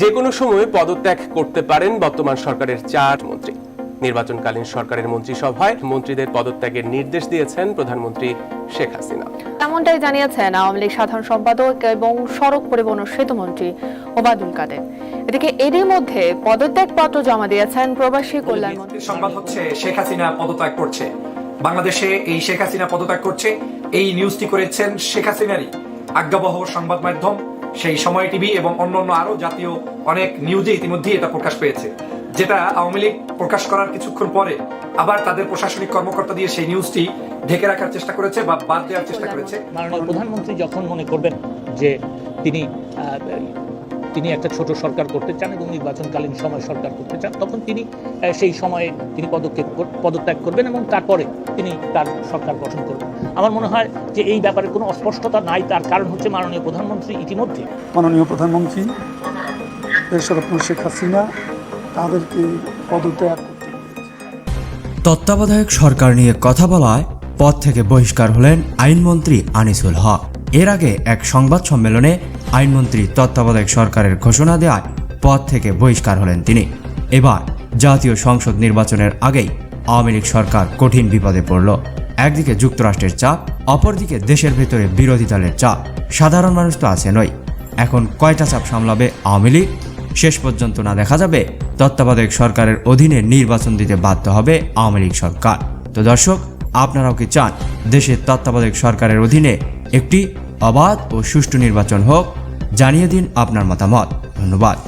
যে কোনো সময় পদত্যাগ করতে পারেন বর্তমান সরকারের চার মন্ত্রী। নির্বাচনকালীন সরকারের মন্ত্রিসভায় মন্ত্রীদের পদত্যাগের নির্দেশ দিয়েছেন প্রধানমন্ত্রী শেখ হাসিনা। এমনটাই জানিয়েছেন আওয়ামী লীগ সাধারণ সম্পাদক এবং সড়ক পরিবহন ও সেতুমন্ত্রী ওবায়দুল কাদের। এদিকে এরই মধ্যে পদত্যাগপত্র জমা দিয়েছেন প্রবাসী কল্যাণ মন্ত্রী। সংবাদ হচ্ছে শেখ হাসিনা পদত্যাগ করছে। বাংলাদেশে এই শেখ হাসিনা পদত্যাগ করছে এই নিউজটি করেছেন শেখ হাসিনারই। আজ্ঞাবহ সংবাদ মাধ্যম সেই সময় টিভি এবং অন্যান্য আরও জাতীয় অনেক নিউজে ইতিমধ্যে এটা প্রকাশ পেয়েছে। যেটা আওয়ামী লীগ প্রকাশ করার কিছুক্ষণ পরে আবার তাদের প্রশাসনিক কর্মকর্তা দিয়ে সেই নিউজটি ঢেকে রাখার চেষ্টা করেছে বা বাদ দেওয়ার চেষ্টা করেছে। প্রধানমন্ত্রী যখন মনে করবেন যে তিনি তিনি একটা ছোট সরকার করতে চান এবং নির্বাচনকালীন সময় সরকার করতে চান তখন তিনি সেই সময়ে তিনি পদক্ষেপ পদত্যাগ করবেন এবং তারপরে তিনি তার সরকার গঠন করবেন। আমার মনে হয় যে এই ব্যাপারে কোনো অস্পষ্টতা নাই তার কারণ হচ্ছে মাননীয় প্রধানমন্ত্রী ইতিমধ্যে মাননীয় প্রধানমন্ত্রী দেশরত্ন শেখ হাসিনা তাদেরকে পদত্যাগ তত্ত্বাবধায়ক সরকার নিয়ে কথা বলায় পদ থেকে বহিষ্কার হলেন আইনমন্ত্রী আনিসুল হক। এর আগে এক সংবাদ সম্মেলনে আইনমন্ত্রী তত্ত্বাবধায়ক সরকারের ঘোষণা দেওয়ায় পদ থেকে বহিষ্কার হলেন তিনি। এবার জাতীয় সংসদ নির্বাচনের আগেই আওয়ামী লীগ সরকার কঠিন বিপদে পড়ল। একদিকে যুক্তরাষ্ট্রের চাপ, অপরদিকে দেশের ভেতরে বিরোধী দলের চাপ। সাধারণ মানুষ তো আছে নয় এখন কয়টা চাপ সামলাবে আওয়ামী লীগ? শেষ পর্যন্ত না দেখা যাবে তত্ত্বাবধায়ক সরকারের অধীনে নির্বাচন দিতে বাধ্য হবে আওয়ামী লীগ সরকার। তো দর্শক, আপনারাও কি চান দেশের তত্ত্বাবধায়ক সরকারের অধীনে একটি অবাধ ও সুষ্ঠু নির্বাচন হোক? জানিয়ে দিন আপনার মতামত। ধন্যবাদ।